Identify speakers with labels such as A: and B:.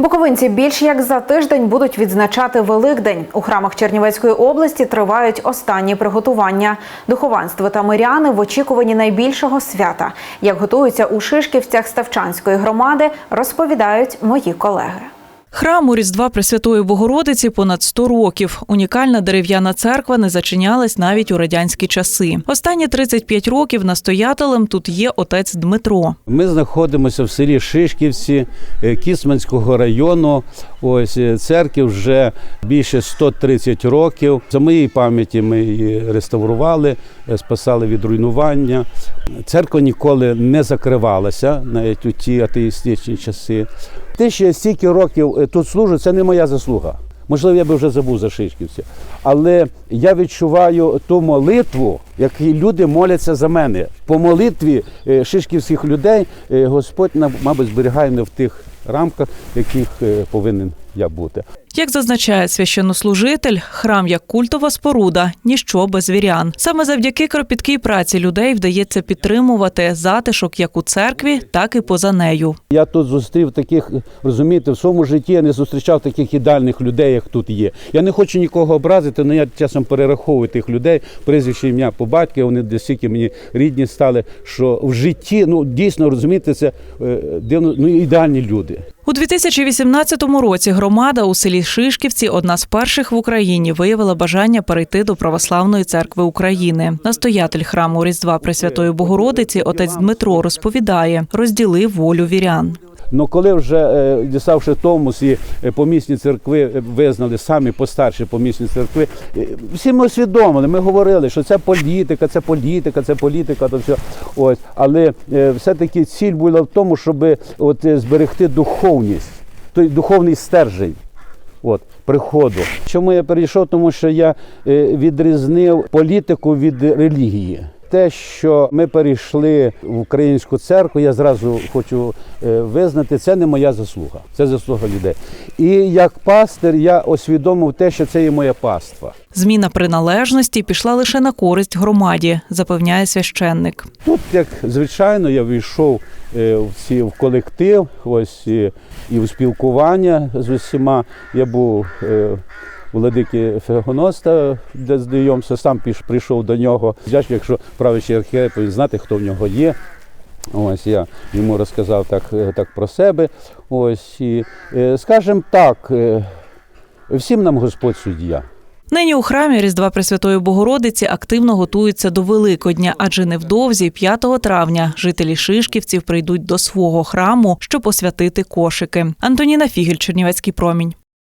A: Буковинці більш як за тиждень будуть відзначати Великдень. У храмах Чернівецької області тривають останні приготування. Духованство та миряни в очікуванні найбільшого свята. Як готуються у Шишківцях Ставчанської громади, розповідають мої колеги.
B: Храму Різдва Пресвятої Богородиці понад 100 років. Унікальна дерев'яна церква не зачинялась навіть у радянські часи. Останні 35 років настоятелем тут є отець Дмитро.
C: Ми знаходимося в селі Шишківці е, Кісманського району. Ось е, церкві вже більше 130 років. За моєї пам'яті ми її реставрували, е, спасали від руйнування. Церква ніколи не закривалася, навіть у ті атеїстичні часи. Те, що я стільки років е, тут служу, це не моя заслуга. Можливо, я би вже забув за Шишківці. Але я відчуваю ту молитву, як люди моляться за мене. По молитві е, шишківських людей е, Господь, мабуть, зберігає мене в тих рамках, в яких повинен я бути.
B: Як зазначає священнослужитель, храм як культова споруда, ніщо без вірян. Саме завдяки кропіткій праці людей вдається підтримувати затишок як у церкві, так і поза нею.
C: Я тут зустрів таких, розумієте, в своєму житті я не зустрічав таких ідеальних людей, як тут є. Я не хочу нікого образити, але я часом перераховую тих людей, прізвище ім'я по батьки, вони настільки мені рідні стали, що в житті, ну дійсно розумієте, це е, дивно, ну ідеальні люди.
B: У 2018 році громада у селі Шишківці, одна з перших в Україні, виявила бажання перейти до Православної церкви України. Настоятель храму Різдва Пресвятої Богородиці, отець Дмитро, розповідає, розділив волю вірян.
C: Ну коли вже е, діставши Томус і е, помісні церкви е, визнали самі постарші помісні церкви, всі ми усвідомили, ми говорили, що це політика, це політика, це політика, то все. Ось. Але все-таки ціль була в тому, щоб от, зберегти духовність, той духовний стержень. От, приходу. Чому я перейшов? Тому що я відрізнив політику від релігії. Те, що ми перейшли в українську церкву, я зразу хочу е, визнати, це не моя заслуга, це заслуга людей. І як пастир я усвідомив те, що це є моя паства.
B: Зміна приналежності пішла лише на користь громаді, запевняє священник.
C: Тут, як звичайно, я війшов е, в колектив, ось і, і в спілкування з усіма. Я був е, владики Фегоноста для знайомства, сам прийшов до нього. Звісно, якщо правичий архієрей повинен знати, хто в нього є. Ось я йому розказав так, е, так про себе. Ось і е, скажімо так, е, всім нам Господь суддя.
B: Нині у храмі Різдва Пресвятої Богородиці активно готуються до Великодня, адже невдовзі, 5 травня, жителі Шишківців прийдуть до свого храму, щоб освятити кошики. Антоніна Фігель, Чернівецький промінь.